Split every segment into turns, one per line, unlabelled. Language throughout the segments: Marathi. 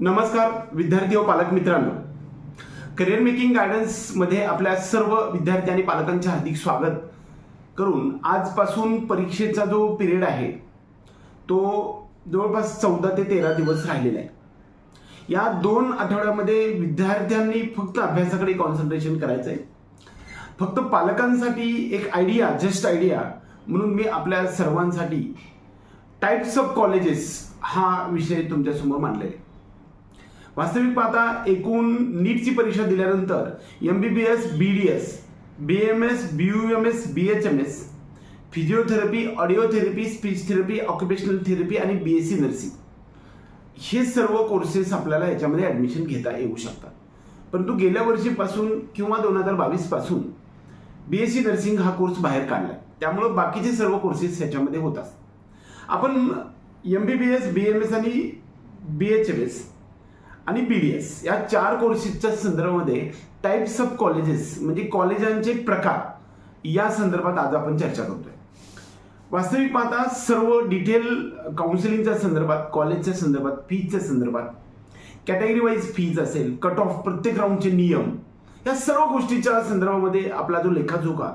नमस्कार विद्यार्थी व पालक मित्रांनो. करिअर मेकिंग गायडन्समध्ये आपल्या सर्व विद्यार्थी आणि पालकांचे हार्दिक स्वागत करून आजपासून परीक्षेचा जो पिरियड आहे तो जवळपास चौदा ते तेरा दिवस राहिलेला आहे. या दोन आठवड्यामध्ये विद्यार्थ्यांनी फक्त अभ्यासाकडे कॉन्सन्ट्रेशन करायचं आहे. फक्त पालकांसाठी एक आयडिया जस्ट आयडिया म्हणून मी आपल्या सर्वांसाठी टाईप्स ऑफ कॉलेजेस हा विषय तुमच्यासमोर मांडलेला आहे. वास्तविक पाहता एकूण नीटची परीक्षा दिल्यानंतर M B B S B D S B M S B U M S B H M S physiotherapy audiotherapy speech therapy occupational therapy आणि बी एस सी नर्सिंग हे सर्व कोर्सेस आपल्याला याच्यामध्ये ॲडमिशन घेता येऊ शकतात. परंतु गेल्या वर्षीपासून किंवा दोन हजार बावीसपासून बी एस सी नर्सिंग हा कोर्स बाहेर काढला त्यामुळं बाकीचे सर्व कोर्सेस ह्याच्यामध्ये होतात आपण M B B S B M S आणि बी एच एम एस आणि बी डी एस या चार कोर्सेसच्या संदर्भामध्ये टाईप्स ऑफ कॉलेजेस म्हणजे कॉलेजांचे प्रकार या संदर्भात आज आपण चर्चा करतोय. वास्तविक पाहता सर्व डिटेल काउन्सिलिंगच्या संदर्भात कॉलेजच्या संदर्भात फीजच्या संदर्भात कॅटेगरी वाईज फीज असेल कट ऑफ प्रत्येक राऊंडचे नियम या सर्व गोष्टीच्या संदर्भामध्ये आपला जो लेखाजोखा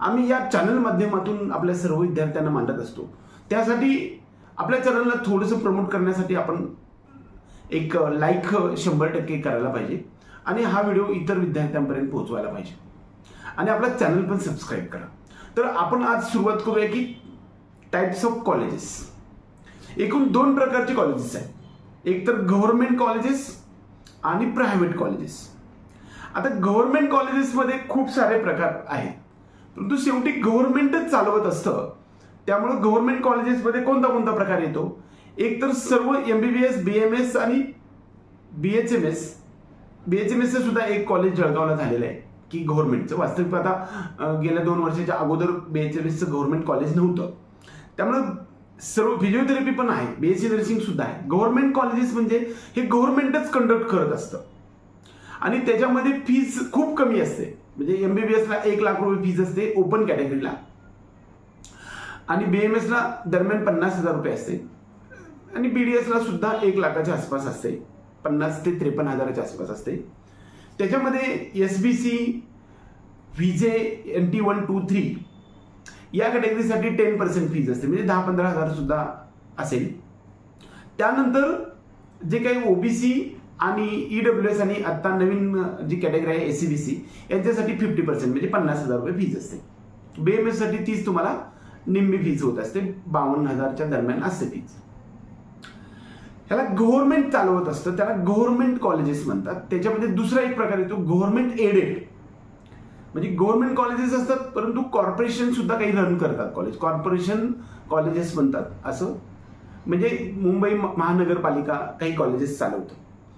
आम्ही या चॅनल माध्यमातून आपल्या सर्व विद्यार्थ्यांना मांडत असतो. त्यासाठी आपल्या चॅनलला थोडंसं प्रमोट करण्यासाठी आपण एक लाईक शंभर टक्के करायला पाहिजे. आणि हा व्हिडिओ इतर विद्यार्थ्यांपर्यंत पोहोचवायला पाहिजे. आणि आपला चॅनल पण सबस्क्राईब करा. तर आपण आज सुरुवात करूया की टाईप्स ऑफ कॉलेजेस एकूण दोन प्रकारचे कॉलेजेस आहेत. एक तर गव्हर्नमेंट कॉलेजेस आणि प्रायव्हेट कॉलेजेस आता गव्हर्नमेंट कॉलेजेसमध्ये खूप सारे प्रकार आहेत. परंतु शेवटी गव्हर्नमेंटच चालवत असतं. त्यामुळं गव्हर्नमेंट कॉलेजेसमध्ये कोणता कोणता प्रकार येतो? एक तर सर्व M B B S B M S आणि B H M S B H M एसचं सुद्धा एक कॉलेज जळगावला झालेलं आहे की गव्हर्नमेंटचं वास्तविक आता गेल्या दोन वर्षाच्या अगोदर बी एच एम एसचं गव्हर्नमेंट कॉलेज नव्हतं. त्यामुळं सर्व फिजिओथेरपी पण आहे बी सी नर्सिंग सुद्धा आहे. गव्हर्नमेंट कॉलेजेस म्हणजे हे गव्हर्नमेंटच कंडक्ट करत असतं. आणि त्याच्यामध्ये फीज खूप कमी असते. म्हणजे एम बी बी एसला एक लाख रुपये फीज असते ओपन कॅटेगरीला आणि बी एम एसला दरम्यान पन्नास हजार रुपये असते. आणि बी डी एसला सुद्धा एक लाखाच्या आसपास असते. पन्नास ते त्रेपन्न हजाराच्या आसपास असते. त्याच्यामध्ये S B C VJ N T one two three या कॅटेगरीसाठी टेन पर्सेंट फीज असते. म्हणजे दहा पंधरा हजार सुद्धा असेल. त्यानंतर जे काही ओबीसी आणि ई डब्ल्यू एस आणि आत्ता नवीन जी कॅटेगरी आहे एस सी बी सी यांच्यासाठी फिफ्टी पर्सेंट म्हणजे पन्नास हजार रुपये फीज असते. बी एम एससाठी तीच तुम्हाला निम्मी फीज होत असते. बावन्न हजारच्या दरम्यान असते फीज ह्याला गव्हर्नमेंट चालवत असतं त्याला गव्हर्नमेंट कॉलेजेस म्हणतात. त्याच्यामध्ये दुसरा एक प्रकार येतो गव्हर्नमेंट एडेड म्हणजे गव्हर्नमेंट कॉलेजेस असतात परंतु कॉर्पोरेशन सुद्धा काही रन करतात कॉलेज कॉर्पोरेशन कॉलेजेस म्हणतात असं. म्हणजे मुंबई म- महानगरपालिका काही कॉलेजेस चालवतं.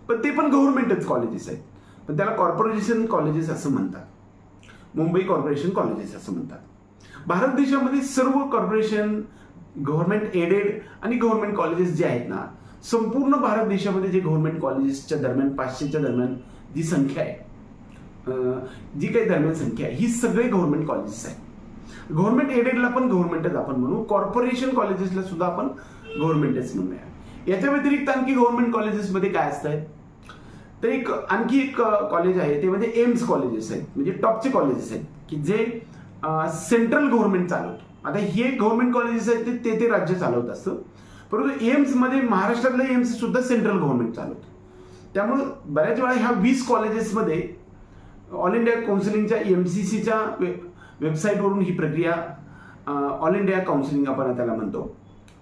पण ते पण गव्हर्नमेंटच कॉलेजेस आहेत. पण त्याला कॉर्पोरेशन कॉलेजेस असं म्हणतात. मुंबई कॉर्पोरेशन कॉलेजेस असं म्हणतात. भारत देशामध्ये सर्व कॉर्पोरेशन गव्हर्नमेंट एडेड आणि गव्हर्नमेंट कॉलेजेस जे आहेत ना संपूर्ण भारत देशामध्ये जे गव्हर्नमेंट कॉलेजेसच्या दरम्यान पाचशेच्या दरम्यान जी संख्या आहे जी काही दरम्यान संख्या आहे ही सगळे गव्हर्नमेंट कॉलेजेस आहेत. गव्हर्नमेंट एडेडला पण गव्हर्नमेंटच आपण म्हणू कॉर्पोरेशन कॉलेजेसला सुद्धा आपण गव्हर्नमेंटच म्हणूया याच्या व्यतिरिक्त आणखी गव्हर्नमेंट कॉलेजेसमध्ये काय असतं तर एक आणखी एक कॉलेज आहे ते म्हणजे एम्स कॉलेजेस आहेत म्हणजे टॉपचे कॉलेजेस आहेत की जे सेंट्रल गव्हर्नमेंट चालवतो. आता हे गव्हर्नमेंट कॉलेजेस आहेत ते ते ते राज्य चालवत असतं. परंतु एम्समध्ये महाराष्ट्रातलं एम्स सुद्धा सेंट्रल गव्हर्नमेंट चालवतं. त्यामुळं बऱ्याच वेळा ह्या वीस कॉलेजेसमध्ये ऑल इंडिया काउन्सिलिंगच्या एम सी सीच्या वेबसाईटवरून ही प्रक्रिया ऑल इंडिया काउन्सिलिंग आपण त्याला म्हणतो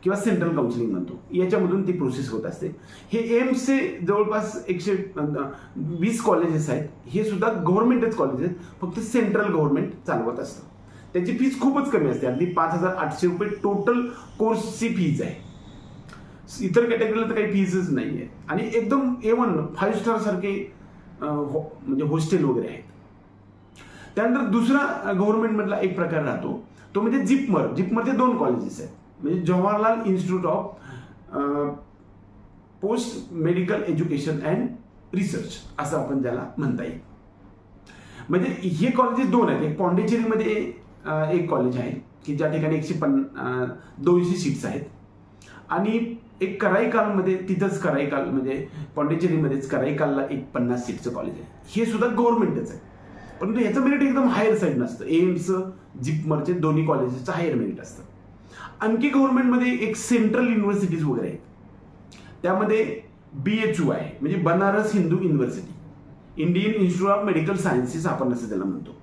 किंवा सेंट्रल काउन्सिलिंग म्हणतो. याच्यामधून ती प्रोसेस होत असते. हे एम्सचे जवळपास एकशे वीस कॉलेजेस आहेत. हे सुद्धा गव्हर्नमेंटच कॉलेजेस आहेत. फक्त सेंट्रल गव्हर्नमेंट चालवत असतं. त्याची फीज खूपच कमी असते. अगदी पाच हजार आठशे रुपये टोटल कोर्सची फीज आहे. इतर कॅटेगरीला तर काही फीजच नाही आहे आणि एकदम ए वन फाईव्ह स्टारसारखे हो- म्हणजे हॉस्टेल वगैरे आहेत. त्यानंतर दुसरा गव्हर्नमेंटमधला एक प्रकार राहतो. तो म्हणजे जिपमर. जिपमरचे दोन कॉलेजेस आहेत. म्हणजे Jawaharlal institute of post medical education and research असं आपण त्याला म्हणता येईल. म्हणजे हे कॉलेजेस दोन आहेत. एक पॉंडिचेरीमध्ये एक कॉलेज आहे की ज्या ठिकाणी एकशे पन्ना दोनशे सीट्स आहेत. आणि एक कराईकालमध्ये तिथंच कराईकाल म्हणजे पॉंडिचेरीमध्येच कराईकालला एक पन्नास सीटचं कॉलेज आहे. हे सुद्धा गव्हर्नमेंटच आहे. परंतु ह्याचं मेरिट एकदम हायर साईड नसतं. एम्सचं जिपमरचे दोन्ही कॉलेजेसचं हायर मेरिट असतं. आणखी गव्हर्नमेंटमध्ये एक सेंट्रल युनिव्हर्सिटीज वगैरे आहेत. त्यामध्ये बी एच यू आहे. म्हणजे Banaras Hindu university Indian institute of medical sciences आपण असं त्याला म्हणतो.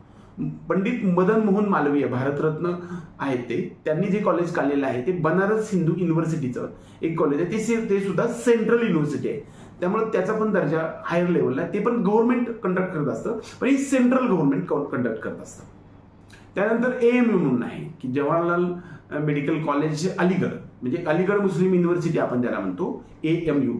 पंडित मदन मोहन मालवीय भारतरत्न आहेत ते. त्यांनी जे कॉलेज काढलेलं आहे ते बनारस हिंदू युनिव्हर्सिटीचं एक कॉलेज आहे. ते ते सुद्धा सेंट्रल युनिव्हर्सिटी आहे. त्यामुळे त्याचा पण दर्जा हायर लेवलला आहे. ते पण गव्हर्नमेंट कंडक्ट करत असतं. पण ही सेंट्रल गव्हर्नमेंट कंडक्ट करत असतं. त्यानंतर ए एम यू म्हणून आहे की जवाहरलाल मेडिकल कॉलेज अलीगड म्हणजे अलीगड मुस्लिम युनिव्हर्सिटी आपण त्याला म्हणतो ए एम यू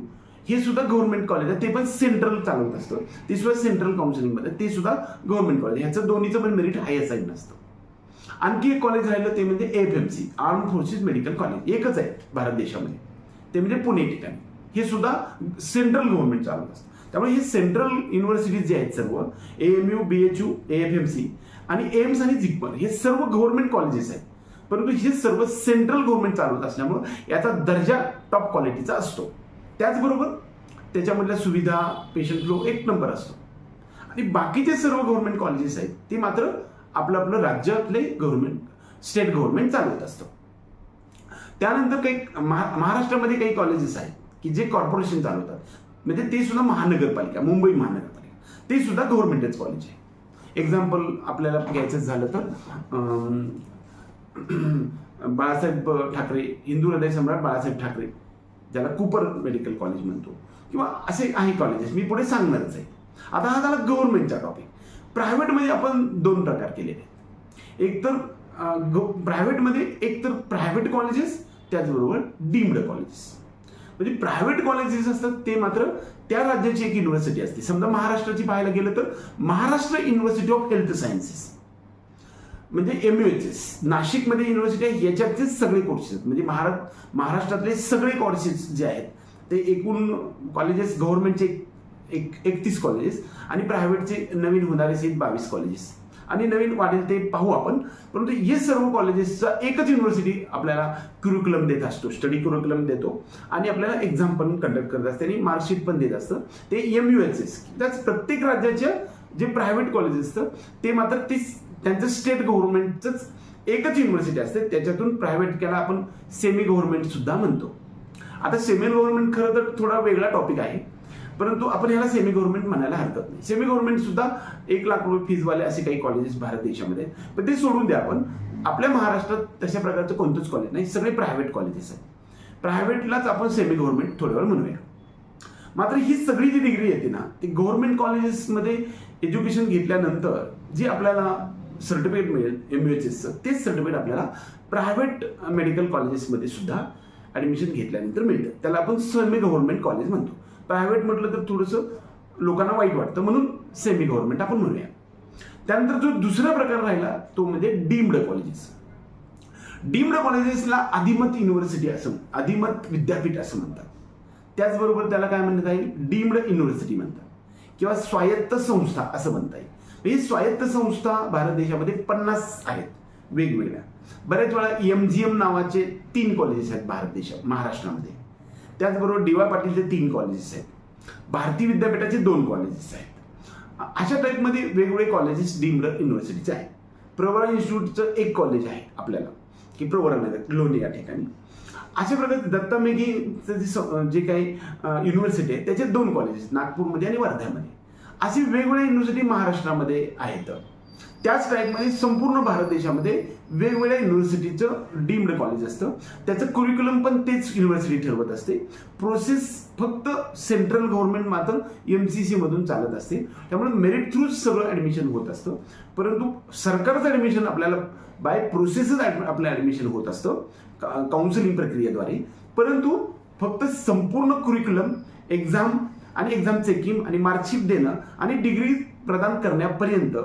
हे सुद्धा गव्हर्नमेंट कॉलेज आहे. ते पण सेंट्रल चालवत असतं. ते सुद्धा सेंट्रल काउन्सिलिंगमध्ये ते सुद्धा गव्हर्नमेंट कॉलेज ह्याचं दोन्हीचं पण मेरिट हायर साईड नसतं. आणखी एक कॉलेज राहिलं ते म्हणजे F M C arm forces medical college एकच आहे भारत देशामध्ये. ते म्हणजे पुणे ठिकाणी. हे सुद्धा सेंट्रल गव्हर्नमेंट चालवत असतं. त्यामुळे हे सेंट्रल युनिव्हर्सिटीज जे आहेत सर्व A M U B H U A F M C आणि एम्स आणि झिकमर हे सर्व गव्हर्नमेंट कॉलेजेस आहेत. परंतु हे सर्व सेंट्रल गव्हर्नमेंट चालवत असल्यामुळं याचा दर्जा टॉप क्वालिटीचा असतो. त्याचबरोबर त्याच्यामधल्या सुविधा पेशंट फ्लो एक नंबर असतो. आणि बाकीचे सर्व गव्हर्नमेंट कॉलेजेस आहेत ते मात्र आपलं आपलं राज्यातले गव्हर्नमेंट स्टेट गव्हर्नमेंट चालवत असतं. त्यानंतर काही महा महाराष्ट्रामध्ये काही कॉलेजेस आहेत की जे कॉर्पोरेशन चालवतात. म्हणजे ते सुद्धा महानगरपालिका मुंबई महानगरपालिका. ते सुद्धा गव्हर्नमेंटच कॉलेज आहे. एक्झाम्पल आपल्याला घ्यायचं झालं तर बाळासाहेब ठाकरे हिंदू हृदय सम्राट बाळासाहेब ठाकरे. ज्याला कुपर मेडिकल कॉलेज म्हणतो. किंवा असे काही कॉलेजेस मी पुढे सांगणारच आहे. आता हा झाला गव्हर्नमेंटचा टॉपिक प्रायव्हेटमध्ये आपण दोन प्रकार केलेले आहेत. एक तर प्रायव्हेटमध्ये एक तर प्रायव्हेट कॉलेजेस त्याचबरोबर डीम्ड कॉलेजेस म्हणजे प्रायव्हेट कॉलेजेस असतात ते मात्र त्या राज्याची एक युनिव्हर्सिटी असते. समजा महाराष्ट्राची पाहायला गेलं तर Maharashtra university of health sciences म्हणजे एम यू एच एस नाशिकमध्ये युनिव्हर्सिटी आहे याच्यातलेच सगळे कोर्सेस आहेत. म्हणजे महाराष्ट्र महाराष्ट्रातले सगळे कोर्सेस जे आहेत ते एकूण कॉलेजेस गव्हर्नमेंटचे एक एकतीस कॉलेजेस आणि प्रायव्हेटचे नवीन होणारे आहेत बावीस कॉलेजेस आणि नवीन वाढेल ते पाहू आपण. परंतु हे सर्व कॉलेजेसचा एकच युनिव्हर्सिटी आपल्याला क्युरिक्युलम देत असतो स्टडी क्युरिक्युलम देतो. आणि आपल्याला एक्झाम पण कंडक्ट करत असते आणि मार्कशीट पण देत असतं. ते एम यू एच एस त्याच प्रत्येक राज्याच्या जे प्रायव्हेट कॉलेज असतं ते मात्र तीच त्यांचं स्टेट गव्हर्नमेंटच एकच युनिव्हर्सिटी असते. त्याच्यातून प्रायव्हेट केला आपण सेमी गव्हर्नमेंट सुद्धा म्हणतो. आता सेमी गव्हर्नमेंट खरं तर थोडा वेगळा टॉपिक आहे. परंतु आपण ह्याला सेमी गव्हर्नमेंट म्हणायला हरकत नाही. सेमी गव्हर्नमेंट सुद्धा एक लाख रुपये फीजवाले असे काही कॉलेजेस भारत देशामध्ये आहेत. पण ते सोडून द्या आपण. आपल्या महाराष्ट्रात तशा प्रकारचं कोणतंच कॉलेज नाही. सगळे प्रायव्हेट कॉलेजेस आहेत. प्रायव्हेटलाच आपण सेमी गव्हर्नमेंट थोड्या वेळ म्हणूया. मात्र ही सगळी जी डिग्री येते ना ती गव्हर्नमेंट कॉलेजेसमध्ये एज्युकेशन घेतल्यानंतर जी आपल्याला सर्टिफिकेट मिळेल एम यू एच एसचं तेच सर्टिफिकेट आपल्याला प्रायव्हेट मेडिकल कॉलेजेसमध्ये सुद्धा ॲडमिशन घेतल्यानंतर मिळतं. त्याला आपण सेमी गव्हर्नमेंट कॉलेज म्हणतो. प्रायव्हेट म्हटलं तर थोडंसं लोकांना वाईट वाटतं म्हणून सेमी गव्हर्नमेंट आपण म्हणूया. त्यानंतर जो दुसरा प्रकार राहिला तो म्हणजे डीम्ड कॉलेजेस डीम्ड कॉलेजेसला आदिमत युनिव्हर्सिटी असं आदिमत विद्यापीठ असं म्हणतात. त्याचबरोबर त्याला काय म्हणतात येईल? डीम्ड युनिव्हर्सिटी म्हणतात. किंवा स्वायत्त संस्था असं म्हणता येईल. ही स्वायत्त संस्था भारत देशामध्ये पन्नास आहेत वेगवेगळ्या. बऱ्याच वेळा एम जी एम नावाचे तीन कॉलेजेस आहेत भारत देशात महाराष्ट्रामध्ये. त्याचबरोबर डी वाय पाटीलचे तीन कॉलेजेस आहेत. भारती विद्यापीठाचे दोन कॉलेजेस आहेत. अशा टाईपमध्ये वेगवेगळे कॉलेजेस डीम्ड युनिव्हर्सिटीचे आहेत. प्रवरा इन्स्टिट्यूटचं एक कॉलेज आहे आपल्याला की प्रवरानगर लोणी या ठिकाणी. अशा प्रकारे दत्ता मेघेचं जे स- जे काही युनिव्हर्सिटी आहे त्याचे दोन कॉलेजेस नागपूरमध्ये आणि वर्ध्यामध्ये. अशी वेगवेगळ्या युनिव्हर्सिटी महाराष्ट्रामध्ये आहेत. त्याच टाईपमध्ये संपूर्ण भारत देशामध्ये वेगवेगळ्या युनिव्हर्सिटीचं डीम्ड कॉलेज असतं. त्याचं कुरिक्युलम पण तेच युनिव्हर्सिटी ठरवत असते. प्रोसेस फक्त सेंट्रल गव्हर्नमेंट मात्र एम सी सी मधून चालत असते. त्यामुळे मेरिट थ्रूच सगळं ॲडमिशन होत असतं. परंतु सरकारचं ॲडमिशन आपल्याला बाय प्रोसेसच आपलं ॲडमिशन होत असतं काउन्सिलिंग प्रक्रियेद्वारे. परंतु फक्त संपूर्ण कुरिक्युलम एक्झाम आणि एक्झाम चेकिंग आणि मार्कशीट देणं आणि डिग्री प्रदान करण्यापर्यंत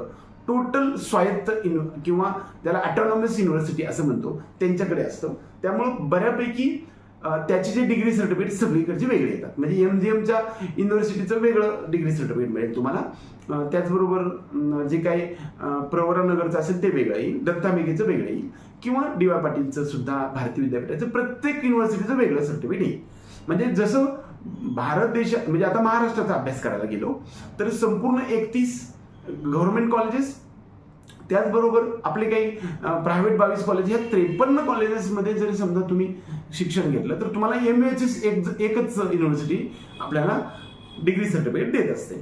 टोटल स्वायत्त इन किंवा त्याला ऑटोनॉमस युनिव्हर्सिटी असं म्हणतो त्यांच्याकडे असतं. त्यामुळं बऱ्यापैकी त्याचे जे डिग्री सर्टिफिकेट सगळीकडचे वेगळे येतात. म्हणजे एम जी एमच्या युनिव्हर्सिटीचं वेगळं डिग्री सर्टिफिकेट मिळेल तुम्हाला. त्याचबरोबर जे काही प्रवरानगरचं असेल ते वेगळं येईल. दत्ता मेघेचं वेगळं येईल. किंवा डी वाय पाटीलचं सुद्धा भारतीय विद्यापीठाचं प्रत्येक युनिव्हर्सिटीचं वेगळं सर्टिफिकेट येईल. म्हणजे जसं भारत देश म्हणजे आता महाराष्ट्राचा अभ्यास करायला गेलो तर संपूर्ण एकतीस गव्हर्नमेंट कॉलेजेस त्याचबरोबर आपले काही प्रायव्हेट बावीस कॉलेज ह्या त्रेपन्न कॉलेजेसमध्ये जरी समजा तुम्ही शिक्षण घेतलं तर तुम्हाला एम एच एक एकच युनिव्हर्सिटी आपल्याला डिग्री सर्टिफिकेट देत असते.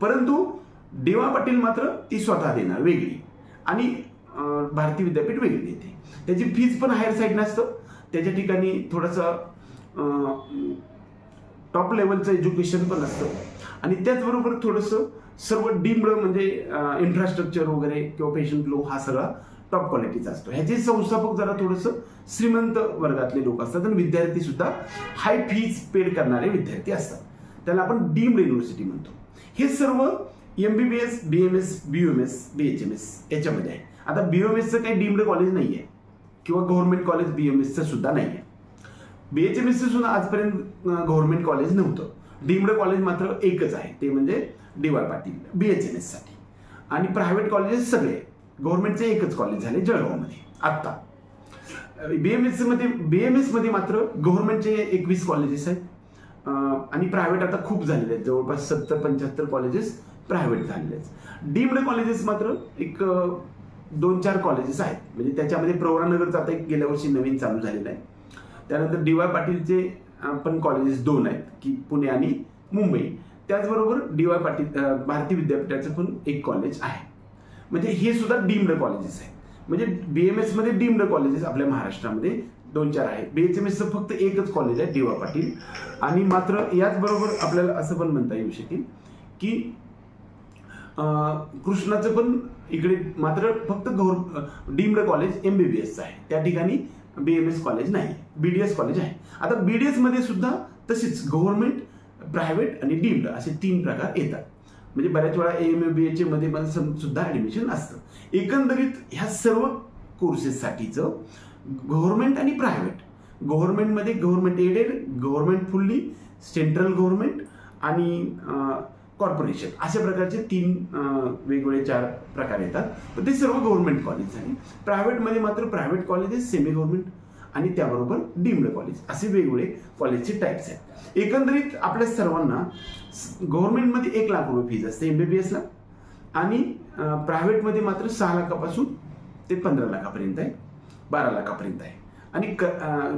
परंतु डीवा पाटील मात्र ती स्वतः देणार वेगळी. आणि भारतीय भारती विद्यापीठ वेगळी देते. त्याची फीज पण हायर साईड नसतं त्याच्या ठिकाणी थोडंसं टॉप लेवलचं एज्युकेशन पण असतं. आणि त्याचबरोबर थोडंसं सर्व डीम्ड म्हणजे इन्फ्रास्ट्रक्चर वगैरे किंवा पेशंट फ्लो हा सगळा टॉप क्वालिटीचा असतो. ह्याचे संस्थापक जरा थोडंसं श्रीमंत वर्गातले लोक असतात आणि विद्यार्थी सुद्धा हाय फीज पेड करणारे विद्यार्थी असतात. त्याला आपण डीम्ड युनिव्हर्सिटी म्हणतो. हे सर्व M B B S B M S B M S B H M S याच्यामध्ये आहे. आता बी एम एसचं काही डीम्ड कॉलेज नाही आहे किंवा गव्हर्नमेंट कॉलेज बी एम एसचं सुद्धा नाही आहे बी एच एम एसचं सुद्धा आजपर्यंत गव्हर्नमेंट कॉलेज नव्हतं. डीम्ड कॉलेज मात्र एकच आहे. ते म्हणजे D Y Patil B H M एससाठी आणि प्रायव्हेट कॉलेजेस सगळे. गव्हर्नमेंटचे एकच कॉलेज झाले जळगावमध्ये आत्ता. बी एम एसमध्ये बी एम एसमध्ये मात्र गव्हर्नमेंटचे एकवीस कॉलेजेस आहेत. आणि प्रायव्हेट आता खूप झालेले आहेत. जवळपास सत्तर पंच्याहत्तर कॉलेजेस प्रायव्हेट झालेले आहेत. डीम्ड कॉलेजेस मात्र एक दोन चार कॉलेजेस आहेत. म्हणजे त्याच्यामध्ये प्रवरानगरचं आता एक गेल्या वर्षी नवीन चालू झालेलं आहे. त्यानंतर डी वाय पाटीलचे पण कॉलेजेस दोन आहेत की पुणे आणि मुंबई. त्याचबरोबर डी वाय पाटील भारती विद्यापीठाचं पण एक कॉलेज आहे. म्हणजे हे सुद्धा डीम्ड कॉलेजेस आहेत. म्हणजे बी एम एसमध्ये डीम्ड कॉलेजेस आपल्या महाराष्ट्रामध्ये दोन चार आहेत. बी एच एम एसचं फक्त एकच कॉलेज आहे डी वाय पाटील. आणि मात्र याचबरोबर आपल्याला असं पण म्हणता येऊ शकेल की कृष्णाचं पण इकडे मात्र फक्त गौर deemed college M B B एसचं आहे. त्या ठिकाणी बी एम एस कॉलेज नाही. बी डी एस कॉलेज आहे. आता बी डी एसमध्ये सुद्धा तसेच गव्हर्नमेंट प्रायव्हेट आणि डीम्ड असे तीन प्रकार येतात. म्हणजे बऱ्याच वेळा एम ए बी एच मध्ये पण सम- सुद्धा ऍडमिशन असतं. एकंदरीत ह्या सर्व कोर्सेससाठीचं गव्हर्नमेंट आणि private गव्हर्नमेंटमध्ये government aided government fully central government आणि कॉर्पोरेशन अशा प्रकारचे तीन वेगवेगळे चार प्रकार येतात. पण ते सर्व गव्हर्नमेंट कॉलेज झाले प्रायव्हेटमध्ये मात्र प्रायव्हेट कॉलेजेस सेमी गव्हर्नमेंट आणि त्याबरोबर डीम्ड कॉलेज असे वेगवेगळे कॉलेजचे टाईप्स आहेत. एकंदरीत आपल्या सर्वांना गव्हर्नमेंटमध्ये एक लाख रुपये फीज असते एम बी बी एसला आणि प्रायव्हेटमध्ये मात्र सहा लाखापासून ते पंधरा लाखापर्यंत आहे. बारा लाखापर्यंत आहे. आणि क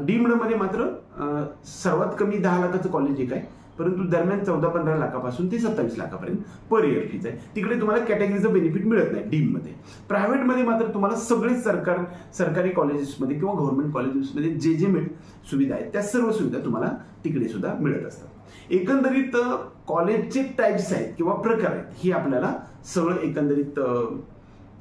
डीम्डमध्ये मात्र सर्वात कमी दहा लाखाचं कॉलेज एक आहे. परंतु दरम्यान चौदा पंधरा लाखापासून ते सत्तावीस लाखापर्यंत पर इयर फीज आहे. तिकडे तुम्हाला कॅटेगरीचं बेनिफिट मिळत नाही डीममध्ये प्रायव्हेटमध्ये मात्र तुम्हाला सगळे सरकार सरकारी कॉलेजेसमध्ये किंवा गव्हर्नमेंट कॉलेजेसमध्ये जे जे मिळ सुविधा आहेत त्या सर्व सुविधा तुम्हाला तिकडे सुद्धा मिळत असतात. एकंदरीत कॉलेजचे टाईप्स आहेत किंवा प्रकार आहेत हे आपल्याला सगळं एकंदरीत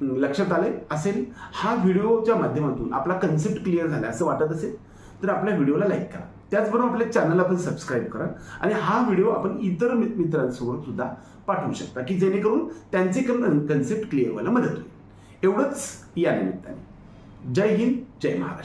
लक्षात आले असेल. हा व्हिडिओच्या माध्यमातून आपला कन्सेप्ट क्लिअर झाला असं वाटत असेल तर आपल्या व्हिडिओला लाईक करा. त्याचबरोबर आपल्या चॅनलला पण सबस्क्राईब करा आणि हा व्हिडिओ आपण इतर मित्रांसोबत सुद्धा पाठवू शकता की जेणेकरून त्यांचे कन्सेप्ट क्लिअर व्हायला मदत होईल. एवढंच या निमित्ताने. जय हिंद जय महाराष्ट्र.